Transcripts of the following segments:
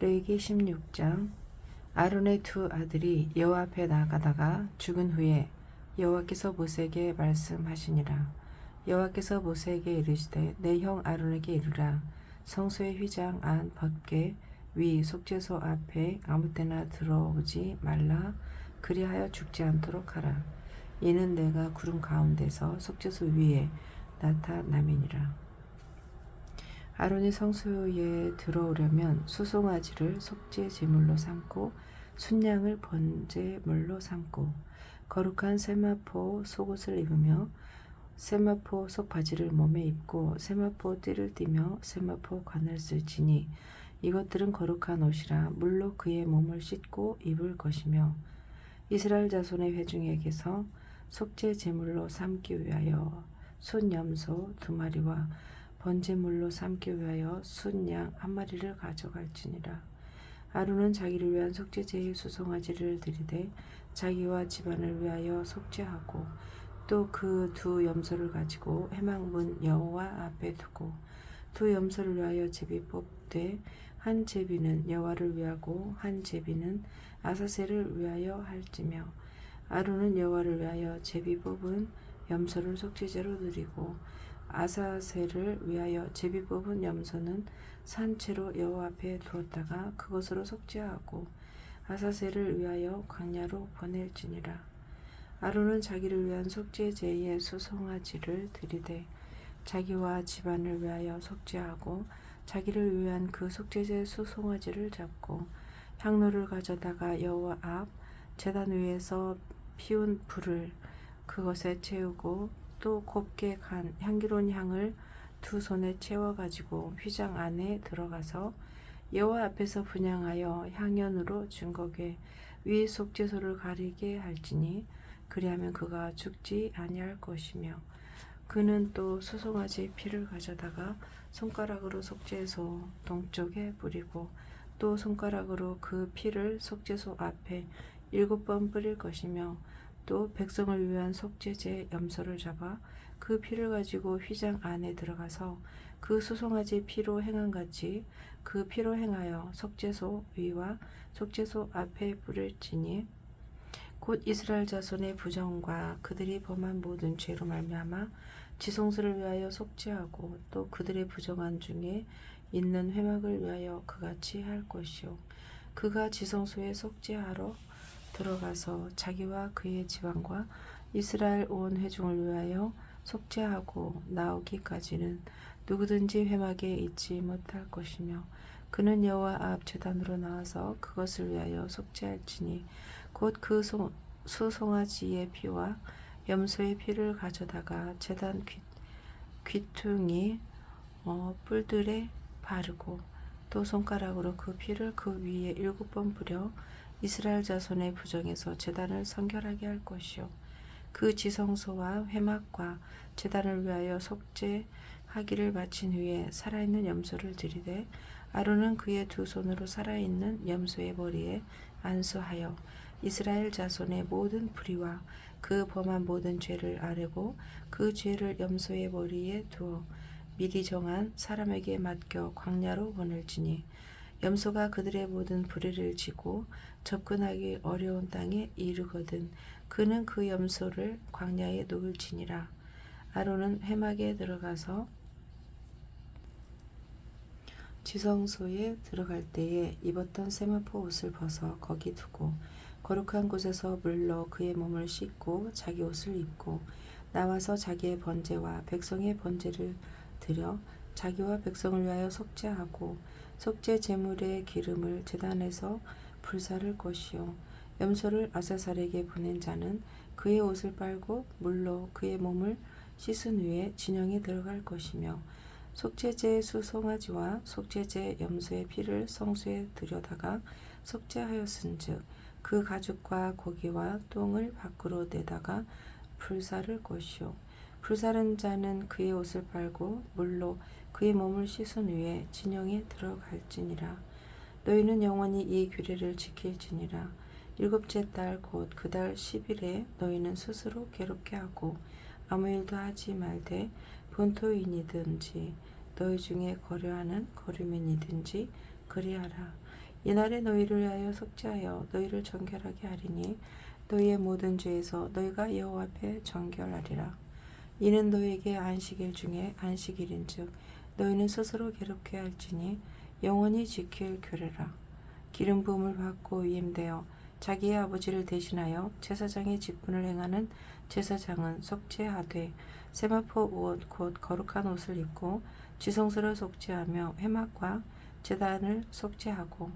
레위기 16장. 아론의 두 아들이 여호와 앞에 나가다가 죽은 후에 여호와께서 모세에게 말씀하시니라. 여호와께서 모세에게 이르시되 내 형 아론에게 이르라. 성소의 휘장 안 벗게 위 속죄소 앞에 아무 때나 들어오지 말라. 그리하여 죽지 않도록 하라. 이는 내가 구름 가운데서 속죄소 위에 나타남이니라 아론이 성소에 들어오려면 수송아지를 속죄 제물로 삼고 순양을 번제물로 삼고 거룩한 세마포 속옷을 입으며 세마포 속바지를 몸에 입고 세마포 띠를 띠며 세마포 관을 쓸지니 이것들은 거룩한 옷이라 물로 그의 몸을 씻고 입을 것이며 이스라엘 자손의 회중에게서 속죄 제물로 삼기 위하여 순염소 두 마리와 번제물로 삼기 위하여 순양 한 마리를 가져갈지니라. 아론은 자기를 위한 속죄제의 수송아지를 드리되 자기와 집안을 위하여 속죄하고 또 그 두 염소를 가지고 해망문 여호와 앞에 두고 두 염소를 위하여 제비 뽑되 한 제비는 여호와를 위하고 한 제비는 아사셀을 위하여 할지며 아론은 여호와를 위하여 제비 뽑은 염소를 속죄제로 드리고 아사셀을 위하여 제비 뽑은 염소는 산채로 여호와 앞에 두었다가 그것으로 속죄하고 아사셀을 위하여 광야로 보낼지니라. 아론은 자기를 위한 속죄 제의 수송아지를 드리되 자기와 집안을 위하여 속죄하고 자기를 위한 그 속죄제 수송아지를 잡고 향로를 가져다가 여호와 앞 제단 위에서 피운 불을 그것에 채우고 또 곱게 간 향기로운 향을 두 손에 채워 가지고 휘장 안에 들어가서 여호와 앞에서 분양하여 향연으로 증거게 위 속죄소를 가리게 할지니 그리하면 그가 죽지 아니할 것이며 그는 또 수송아지 피를 가져다가 손가락으로 속죄소 동쪽에 뿌리고 또 손가락으로 그 피를 속죄소 앞에 일곱 번 뿌릴 것이며 또 백성을 위한 속죄제 염소를 잡아 그 피를 가지고 휘장 안에 들어가서 그 수송아지 피로 행한 같이 그 피로 행하여 속죄소 위와 속죄소 앞에 뿌릴지니 곧 이스라엘 자손의 부정과 그들이 범한 모든 죄로 말미암아 지성소를 위하여 속죄하고 또 그들의 부정한 중에 있는 회막을 위하여 그같이 할 것이요. 그가 지성소에 속죄하러 들어가서 자기와 그의 집안과 이스라엘 온 회중을 위하여 속죄하고 나오기까지는 누구든지 회막에 있지 못할 것이며 그는 여호와 앞 제단으로 나와서 그것을 위하여 속죄할지니 곧 그 수송아지의 피와 염소의 피를 가져다가 제단 귀, 귀퉁이 어, 뿔들에 바르고 또 손가락으로 그 피를 그 위에 일곱 번 뿌려 이스라엘 자손의 부정에서 제단을 성결하게 할 것이요. 그 지성소와 회막과 제단을 위하여 속죄하기를 마친 후에 살아있는 염소를 드리되 아론은 그의 두 손으로 살아있는 염소의 머리에 안수하여 이스라엘 자손의 모든 불의와 그 범한 모든 죄를 아뢰고 그 죄를 염소의 머리에 두어 미리 정한 사람에게 맡겨 광야로 보낼지니 염소가 그들의 모든 불의를 지고 접근하기 어려운 땅에 이르거든 그는 그 염소를 광야에 놓을지니라. 아론은 회막에 들어가서 지성소에 들어갈 때에 입었던 세마포 옷을 벗어 거기 두고 거룩한 곳에서 물로 그의 몸을 씻고 자기 옷을 입고 나와서 자기의 번제와 백성의 번제를 드려 자기와 백성을 위하여 속죄하고 속죄 제물의 기름을 제단에서 불사를 것이요. 염소를 아사살에게 보낸 자는 그의 옷을 빨고 물로 그의 몸을 씻은 후에 진영에 들어갈 것이며 속죄제 수송아지와 속죄제 염소의 피를 성소에 들여다가 속죄하였은즉 그 가죽과 고기와 똥을 밖으로 내다가 불사를 것이요. 불사른 자는 그의 옷을 빨고 물로 그의 몸을 씻은 후에 진영에 들어갈지니라. 너희는 영원히 이 규례를 지킬지니라. 일곱째 달 곧 그 달 10일에 너희는 스스로 괴롭게 하고 아무 일도 하지 말되 본토인이든지 너희 중에 거류하는 거류민이든지 그리하라. 이날에 너희를 위하여 속죄하여 너희를 정결하게 하리니 너희의 모든 죄에서 너희가 여호와 앞에 정결하리라. 이는 너희에게 안식일 중에 안식일인즉 너희는 스스로 괴롭게 할지니 영원히 지킬 규례라. 기름 부음을 받고 위임되어 자기의 아버지를 대신하여 제사장의 직분을 행하는 제사장은 속죄하되 세마포 옷 곧 거룩한 옷을 입고 지성스러 속죄하며 회막과 제단을 속죄하고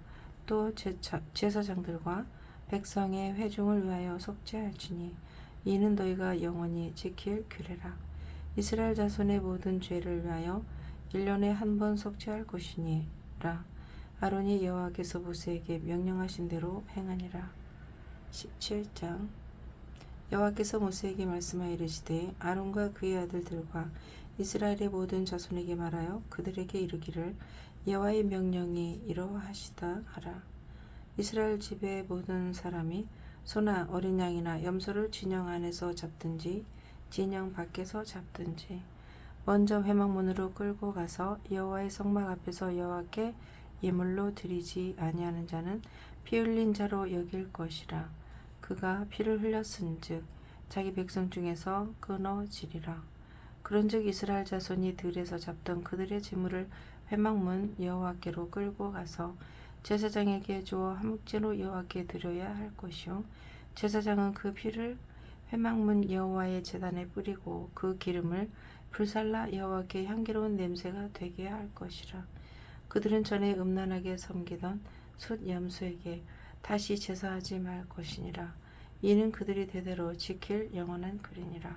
또 제차, 제사장들과 백성의 회중을 위하여 속죄할지니 이는 너희가 영원히 지킬 규례라 이스라엘 자손의 모든 죄를 위하여 1년에 한 번 속죄할 것이니라. 아론이 여호와께서 모세에게 명령하신 대로 행하니라. 17장. 여호와께서 모세에게 말씀하여 이르시되 아론과 그의 아들들과 이스라엘의 모든 자손에게 말하여 그들에게 이르기를 여호와의 명령이 이러하시다 하라. 이스라엘 집의 모든 사람이 소나 어린 양이나 염소를 진영 안에서 잡든지 진영 밖에서 잡든지 먼저 회막문으로 끌고 가서 여호와의 성막 앞에서 여호와께 예물로 드리지 아니하는 자는 피 흘린 자로 여길 것이라. 그가 피를 흘렸은즉 자기 백성 중에서 끊어지리라. 그런즉 이스라엘 자손이 들에서 잡던 그들의 재물을 회막문 여호와께로 끌고 가서 제사장에게 주어 한묵제로 여호와께 드려야 할 것이요. 제사장은 그 피를 회막문 여호와의 제단에 뿌리고 그 기름을 불살라 여호와께 향기로운 냄새가 되게 할 것이라. 그들은 전에 음란하게 섬기던 숫 염소에게 다시 제사하지 말 것이니라. 이는 그들이 대대로 지킬 영원한 글이니라.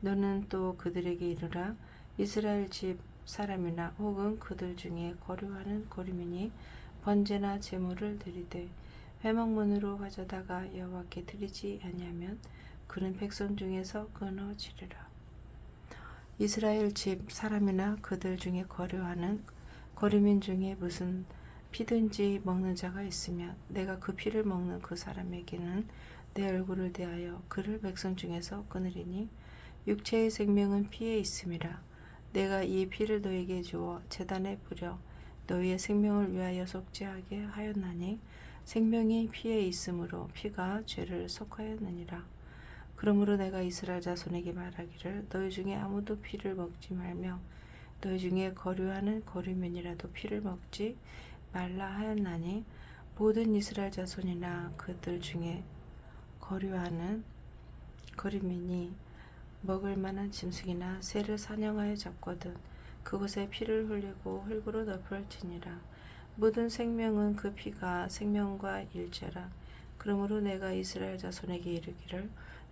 너는 또 그들에게 이르라. 이스라엘 집 사람이나 혹은 그들 중에 거류하는 거류민이 번제나 제물을 드리되 회막문으로 가져다가 여호와께 드리지 아니하면 그는 백성 중에서 끊어지리라. 이스라엘 집 사람이나 그들 중에 거류하는 거류민 중에 무슨 피든지 먹는 자가 있으면 내가 그 피를 먹는 그 사람에게는 내 얼굴을 대하여 그를 백성 중에서 끊으리니 육체의 생명은 피에 있음이라 내가 이 피를 너에게 주어 제단에 뿌려 너희의 생명을 위하여 속죄하게 하였나니 생명이 피에 있으므로 피가 죄를 속하였느니라. 그러므로 내가 이스라엘 자손에게 말하기를 너희 중에 아무도 피를 먹지 말며 너희 중에 거류하는 거류면이라도 피를 먹지 말라 하였나니 모든 이스라엘 자손이나 그들 중에 거류하는 거류면이 먹을 만한 짐승이나 새를 사냥하여 잡거든 그곳에 피를 흘리고 흙으로 덮을지니라. 모든 생명은 그 피가 생명과 일체라. 그러므로 내가 이스라엘 자손에게 이르기를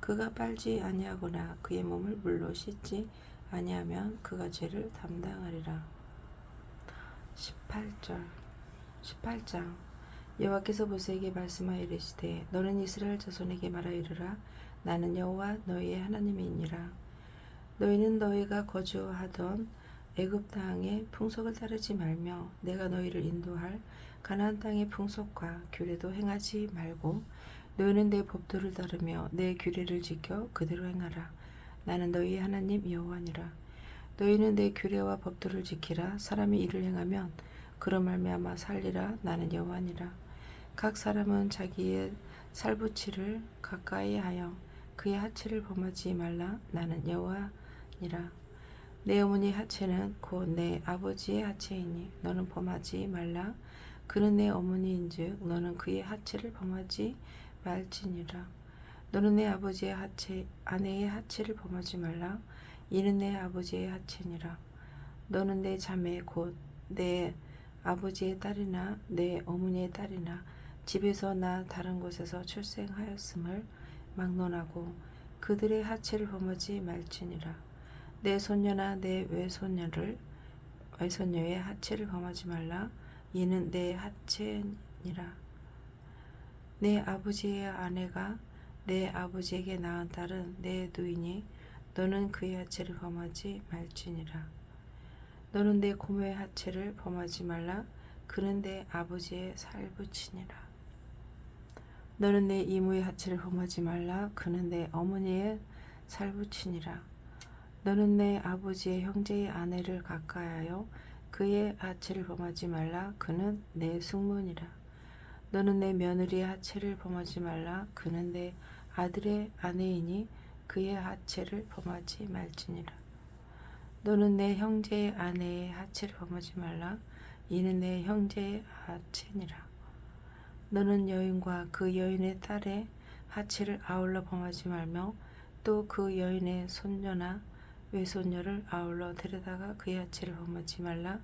그가 빨지 아니하거나 그의 몸을 물로 씻지 아니하면 그가 죄를 담당하리라. 18절. 18장. 여호와께서 모세에게 말씀하여 이르시되 너는 이스라엘 자손에게 말하 이르라. 나는 여호와 너희의 하나님이니라. 너희는 너희가 거주하던 애굽 땅의 풍속을 따르지 말며 내가 너희를 인도할 가나안 땅의 풍속과 규례도 행하지 말고 너희는 내 법도를 따르며 내 규례를 지켜 그대로 행하라. 나는 너희 하나님 여호와니라. 너희는 내 규례와 법도를 지키라. 사람이 이를 행하면 그로 말미암아 살리라. 나는 여호와니라. 각 사람은 자기의 살부치를 가까이 하여 그의 하체를 범하지 말라. 나는 여호와 니라. 내 어머니 하체는 곧 내 아버지의 하체이니 너는 범하지 말라. 그는 내 어머니인즉 너는 그의 하체를 범하지 말 지니라. 너는 내 아버지의 하체 아내의 하체를 범하지 말라. 이는 내 아버지의 하체니라. 너는 내 자매 곧 내 아버지의 딸이나 내 어머니의 딸이나 집에서 나 다른 곳에서 출생하였음을 막론하고 그들의 하체를 범하지 말지니라. 내 손녀나 내 외손녀를 외손녀의 하체를 범하지 말라. 이는 내 하체니라. 내 아버지의 아내가 내 아버지에게 낳은 딸은 내 누이니 너는 그의 하체를 범하지 말지니라. 너는 내 고모의 하체를 범하지 말라. 그는 내 아버지의 살부치니라. 너는 내 이모의 하체를 범하지 말라. 그는 내 어머니의 살부치니라. 너는 내 아버지의 형제의 아내를 가까이하여 그의 하체를 범하지 말라. 그는 내 숙모니라. 너는 내 며느리의 하체를 범하지 말라. 그는 내 아들의 아내이니 그의 하체를 범하지 말지니라. 너는 내 형제의 아내의 하체를 범하지 말라. 이는 내 형제의 하체니라. 너는 여인과 그 여인의 딸의 하체를 아울러 범하지 말며 또 그 여인의 손녀나 외손녀를 아울러 데려다가 그의 하체를 범하지 말라.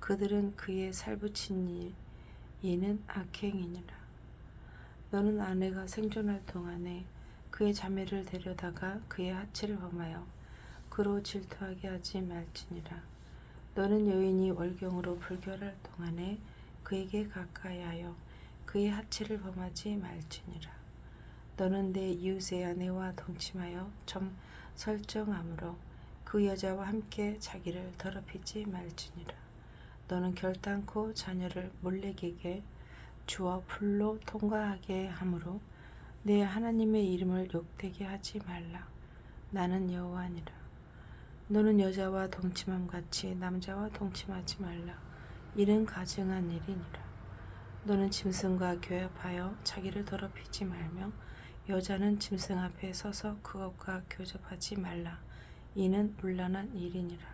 그들은 그의 살부친 일, 이는 악행이니라. 너는 아내가 생존할 동안에 그의 자매를 데려다가 그의 하체를 범하여 그로 질투하게 하지 말지니라. 너는 여인이 월경으로 불결할 동안에 그에게 가까이하여 그의 하체를 범하지 말지니라. 너는 내 이웃의 아내와 동침하여 점 설정함으로 그 여자와 함께 자기를 더럽히지 말지니라. 너는 결단코 자녀를 몰래에게 주어 풀로 통과하게 함으로 내 하나님의 이름을 욕되게 하지 말라. 나는 여호와니라. 너는 여자와 동침함 같이 남자와 동침하지 말라. 이는 가증한 일이니라. 너는 짐승과 교합하여 자기를 더럽히지 말며 여자는 짐승 앞에 서서 그것과 교접하지 말라. 이는 물란한 일이니라.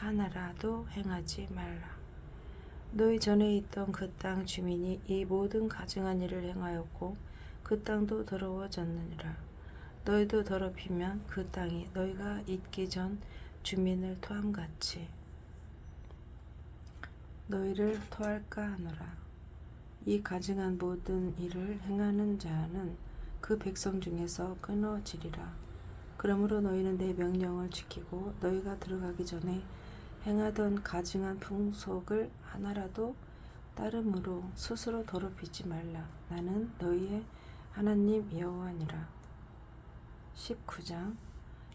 하나라도 행하지 말라. 너희 전에 있던 그 땅 주민이 이 모든 가증한 일을 행하였고 그 땅도 더러워졌느니라. 너희도 더럽히면 그 땅이 너희가 있기 전 주민을 토함같이 너희를 토할까 하노라. 이 가증한 모든 일을 행하는 자는 그 백성 중에서 끊어지리라. 그러므로 너희는 내 명령을 지키고 너희가 들어가기 전에 행하던 가증한 풍속을 하나라도 따름으로 스스로 더럽히지 말라. 나는 너희의 하나님 여호와니라. 19장.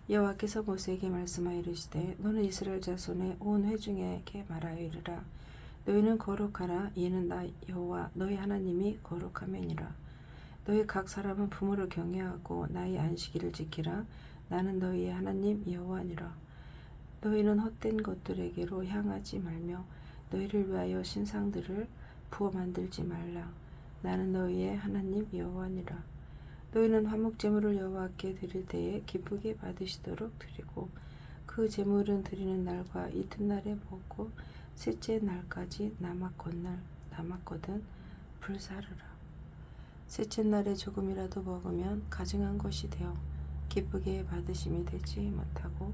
여호와께서 모세에게 말씀하여 이르시되 너는 이스라엘 자손의 온 회중에게 말하여 이르라. 너희는 거룩하라. 이는 나 여호와 너희 하나님이 거룩함이니라. 너희 각 사람은 부모를 경외하고 나의 안식일을 지키라. 나는 너희의 하나님 여호와니라 너희는 헛된 것들에게로 향하지 말며 너희를 위하여 신상들을 부어 만들지 말라. 나는 너희의 하나님 여호와니라. 너희는 화목 제물을 여호와께 드릴 때에 기쁘게 받으시도록 드리고 그 제물은 드리는 날과 이튿날에 먹고 셋째 날까지 남았건날 남았거든 불사르라. 셋째 날에 조금이라도 먹으면 가증한 것이 되어 기쁘게 받으심이 되지 못하고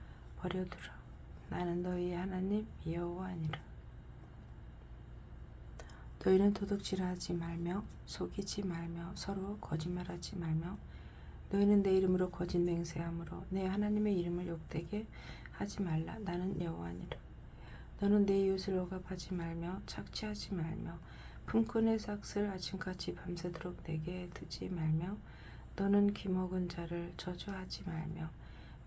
버려두라. 나는 너희의 하나님 여호와니라. 너희는 도둑질하지 말며 속이지 말며 서로 거짓말하지 말며 너희는 내 이름으로 거짓 맹세함으로 내 하나님의 이름을 욕되게 하지 말라 나는 여호와니라 너는 내 이웃을 억압하지 말며 착취하지 말며 품꾼의 삭슬 아침까지 밤새도록 내게 두지 말며 너는 기먹은 자를 저주하지 말며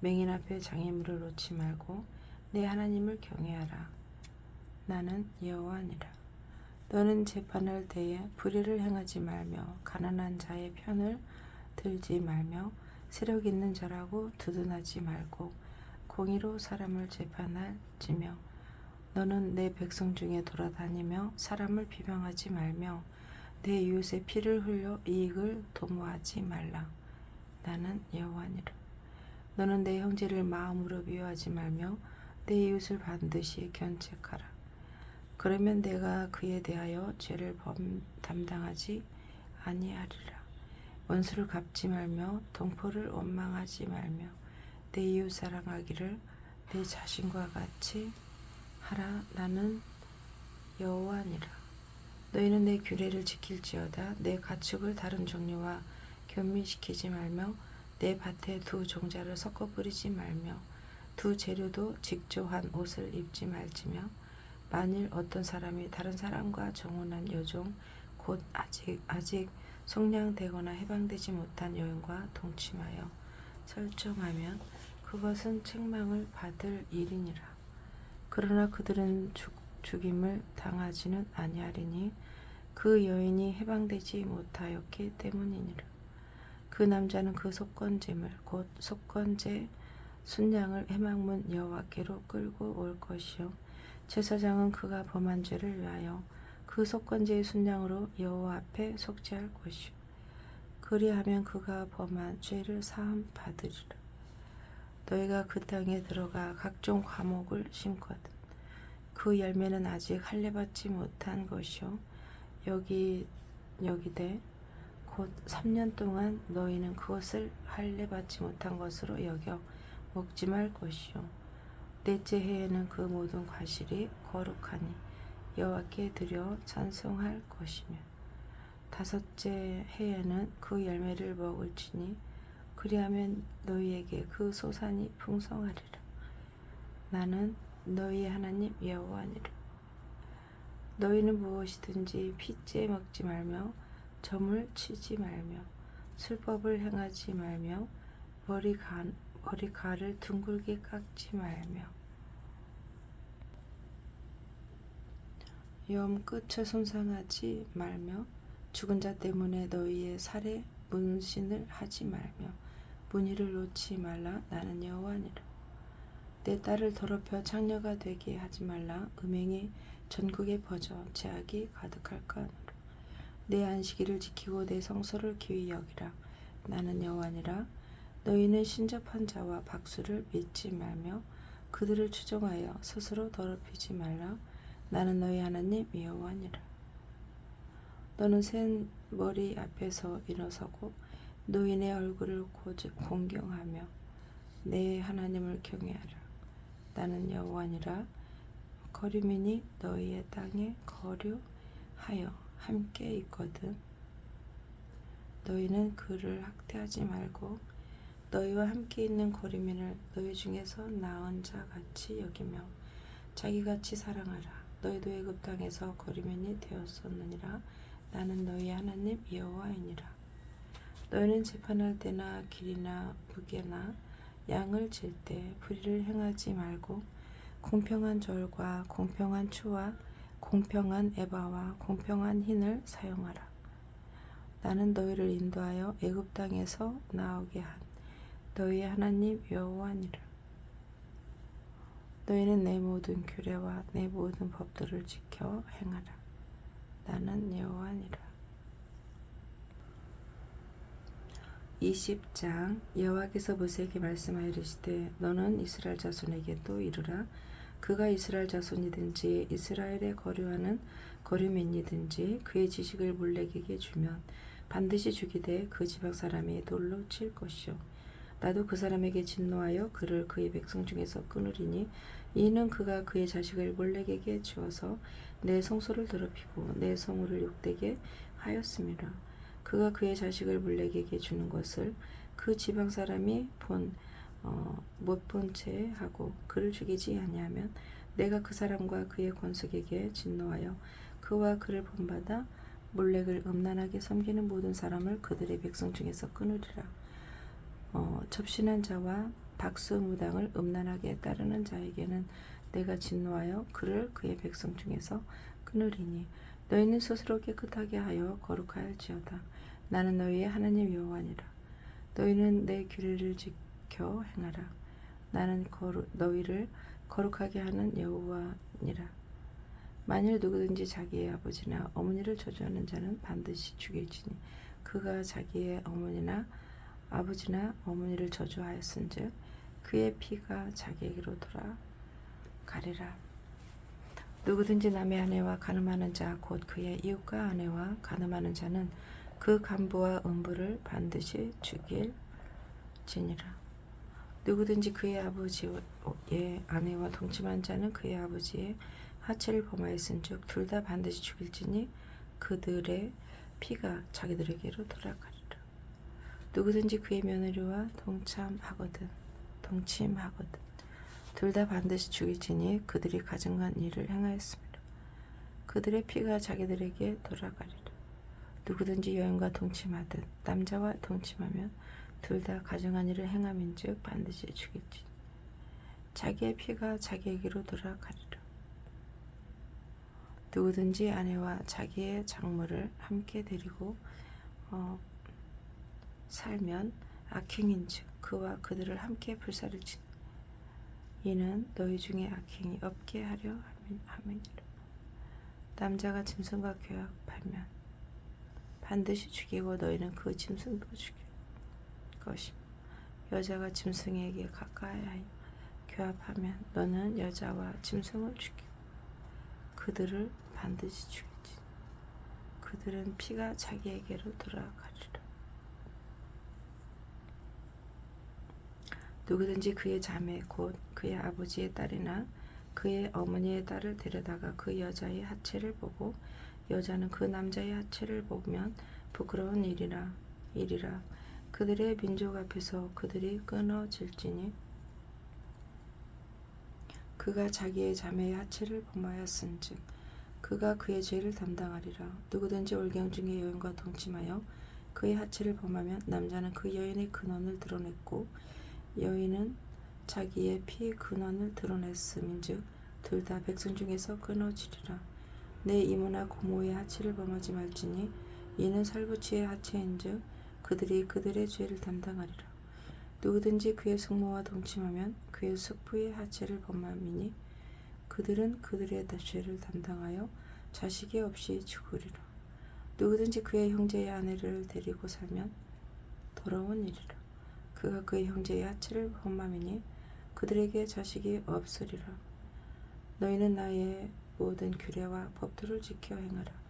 맹인 앞에 장애물을 놓지 말고 내 하나님을 경외하라 나는 여호와니라 너는 재판할 때에 불의를 행하지 말며 가난한 자의 편을 들지 말며 세력 있는 자라고 두둔하지 말고 공의로 사람을 재판할지며 너는 내 백성 중에 돌아다니며 사람을 비방하지 말며 내 이웃의 피를 흘려 이익을 도모하지 말라. 나는 여호와니라. 너는 내 형제를 마음으로 미워하지 말며 내 이웃을 반드시 견책하라. 그러면 내가 그에 대하여 죄를 범 담당하지 아니하리라. 원수를 갚지 말며 동포를 원망하지 말며 내 이웃 사랑하기를 내 자신과 같이 하라. 나는 여호와니라. 너희는 내 규례를 지킬지어다. 내 가축을 다른 종류와 교미시키지 말며 내 밭에 두 종자를 섞어 뿌리지 말며 두 재료도 직조한 옷을 입지 말지며 만일 어떤 사람이 다른 사람과 정혼한 여종 곧 아직 아직 속량되거나 해방되지 못한 여인과 동침하여 설정하면 그것은 책망을 받을 일이니라. 그러나 그들은 죽, 죽임을 당하지는 아니하리니 그 여인이 해방되지 못하였기 때문이니라. 그 남자는 그 속건제물 곧 속건제 순양을 해망문 여호와께로 끌고 올 것이요. 제사장은 그가 범한 죄를 위하여 그 속건제의 순양으로 여호와 앞에 속죄할 것이요. 그리하면 그가 범한 죄를 사함 받으리라. 너희가 그 땅에 들어가 각종 과목을 심거든 그 열매는 아직 할례 받지 못한 것이요. 여기 여기되 곧 3년 동안 너희는 그것을 할례 받지 못한 것으로 여겨 먹지 말 것이요. 넷째 해에는 그 모든 과실이 거룩하니 여호와께 드려 찬송할 것이며 다섯째 해에는 그 열매를 먹을지니 그리하면 너희에게 그 소산이 풍성하리라. 나는 너희의 하나님 여호와니라. 너희는 무엇이든지 핏째 먹지 말며 점을 치지 말며 술법을 행하지 말며 머리가, 머리카락을 둥글게 깎지 말며. 염 끝을 손상하지 말며 죽은 자 때문에 너희의 살에 문신을 하지 말며 문의를 놓지 말라. 나는 여호와니라. 내 딸을 더럽혀 창녀가 되게 하지 말라. 음행이 전국에 퍼져 죄악이 가득할까 내 안식일을 지키고 내 성소를 기위 여기라. 나는 여호와니라. 너희는 신접한 자와 박수를 믿지 말며 그들을 추종하여 스스로 더럽히지 말라. 나는 너희 하나님 여호와니라. 너는 센 머리 앞에서 일어서고 노인의 얼굴을 공경하며 내 하나님을 경외하라. 나는 여호와니라. 거류민이 너희의 땅에 거류하여 함께 있거든. 너희는 그를 학대하지 말고 너희와 함께 있는 거류민을 너희 중에서 나은 자 같이 여기며 자기같이 사랑하라. 너희도 애굽 땅에서 거류민이 되었었느니라. 나는 너희 하나님 여호와이니라. 너희는 재판할 때나 길이나 무게나 양을 질 때 불의를 행하지 말고 공평한 절과 공평한 추와 공평한 에바와 공평한 흰을 사용하라. 나는 너희를 인도하여 애굽 땅에서 나오게 한 너희의 하나님 여호와니라. 너희는 내 모든 규례와 내 모든 법들을 지켜 행하라. 나는 여호와니라. 20장 여호와께서 모세에게 말씀하여 이르시되 너는 이스라엘 자손에게 또 이르라 그가 이스라엘 자손이든지 이스라엘에 거류하는 거류민이든지 그의 지식을 몰래에게 주면 반드시 죽이되 그 지방 사람이 돌로 칠 것이요. 나도 그 사람에게 진노하여 그를 그의 백성 중에서 끊으리니 이는 그가 그의 자식을 몰래에게 주어서 내 성소를 더럽히고 내 성우를 욕되게 하였음이라 그가 그의 자식을 몰래에게 주는 것을 그 지방 사람이 본 어, 못본 채 하고 그를 죽이지 아니하면 내가 그 사람과 그의 권속에게 진노하여 그와 그를 본받아 몰렉을 음란하게 섬기는 모든 사람을 그들의 백성 중에서 끊으리라. 어, 접신한 자와 박수 무당을 음란하게 따르는 자에게는 내가 진노하여 그를 그의 백성 중에서 끊으리니 너희는 스스로 깨끗하게 하여 거룩하일지어다. 나는 너희의 하나님 여호와니라. 너희는 내 규례를 지 켜 행하라. 나는 거룩, 너희를 거룩하게 하는 여호와니라. 만일 누구든지 자기의 아버지나 어머니를 저주하는 자는 반드시 죽일지니 그가 자기의 어머니나 아버지나 어머니를 저주하였은즉 그의 피가 자기에게로 돌아가리라. 누구든지 남의 아내와 가늠하는 자 곧 그의 이웃과 아내와 가늠하는 자는 그 간부와 음부를 반드시 죽일지니라. 누구든지 그의 아버지의 아내와 동침한 자는 그의 아버지의 하체를 범하였은즉 둘 다 반드시 죽일지니 그들의 피가 자기들에게로 돌아가리라. 누구든지 그의 며느리와 동참하거든 동침하거든 둘 다 반드시 죽일지니 그들이 가증한 일을 행하였습니다. 그들의 피가 자기들에게 돌아가리라. 누구든지 여인과 동침하든 남자와 동침하면 둘 다 가증한 일을 행함인즉 반드시 죽일지니 자기의 피가 자기에게로 돌아가리라. 누구든지 아내와 자기의 작물을 함께 데리고 어, 살면 악행인즉 그와 그들을 함께 불사를지 이는 너희 중에 악행이 없게 하려 함이- 함이니라. 남자가 짐승과 교합하면 반드시 죽이고 너희는 그 짐승도 죽일 것이며 여자가 짐승에게 가까이 하여 교합하면 너는 여자와 짐승을 죽이고 그들을 반드시 죽이지. 그들은 피가 자기에게로 돌아가리라. 누구든지 그의 자매 곧 그의 아버지의 딸이나 그의 어머니의 딸을 데려다가 그 여자의 하체를 보고 여자는 그 남자의 하체를 보면 부끄러운 일이라 일이라 그들의 민족 앞에서 그들이 끊어질지니 그가 자기의 자매의 하체를 범하였은즉 그가 그의 죄를 담당하리라. 누구든지 올경 중에 여인과 동침하여 그의 하체를 범하면 남자는 그 여인의 근원을 드러냈고 여인은 자기의 피 근원을 드러냈음인즉 둘 다 백성 중에서 끊어지리라. 내 이모나 고모의 하체를 범하지 말지니 이는 살부치의 하체인즉 그들이 그들의 죄를 담당하리라 누구든지 그의 숙모와 동침하면 그의 숙부의 하체를 범함이니 그들은 그들의 죄를 담당하여 자식이 없이 죽으리라 누구든지 그의 형제의 아내를 데리고 살면 더러운 일이라 그가 그의 형제의 하체를 범함이니 그들에게 자식이 없으리라. 너희는 나의 모든 규례와 법도를 지켜 행하라.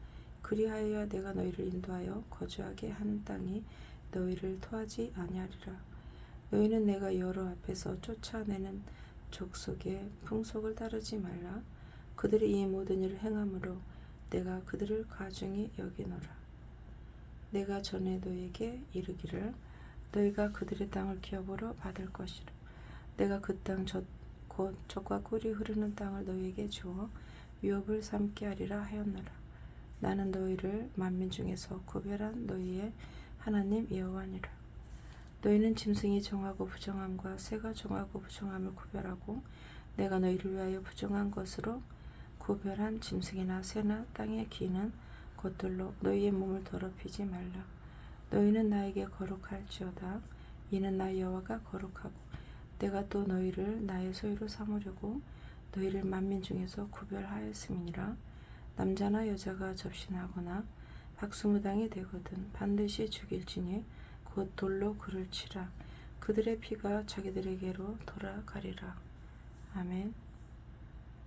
그리하여 내가 너희를 인도하여 거주하게 하는 땅이 너희를 토하지 아니하리라. 너희는 내가 여러 앞에서 쫓아내는 족속의 풍속을 따르지 말라. 그들이 이 모든 일을 행함으로 내가 그들을 가중히 여기노라. 내가 전에 너희에게 이르기를 너희가 그들의 땅을 기업으로 받을 것이라. 내가 그땅곧 젖과 꿀이 흐르는 땅을 너희에게 주어 유업을 삼게 하리라 하였노라. 나는 너희를 만민 중에서 구별한 너희의 하나님 여호와니라. 너희는 짐승이 정하고 부정함과 새가 정하고 부정함을 구별하고 내가 너희를 위하여 부정한 것으로 구별한 짐승이나 새나 땅에 기는 것들로 너희의 몸을 더럽히지 말라. 너희는 나에게 거룩할지어다. 이는 나 여호와가 거룩하고 내가 또 너희를 나의 소유로 삼으려고 너희를 만민 중에서 구별하였음이니라. 남자나 여자가 접신하거나 박수무당이 되거든 반드시 죽일지니 곧 돌로 그를 치라. 그들의 피가 자기들에게로 돌아가리라. 아멘.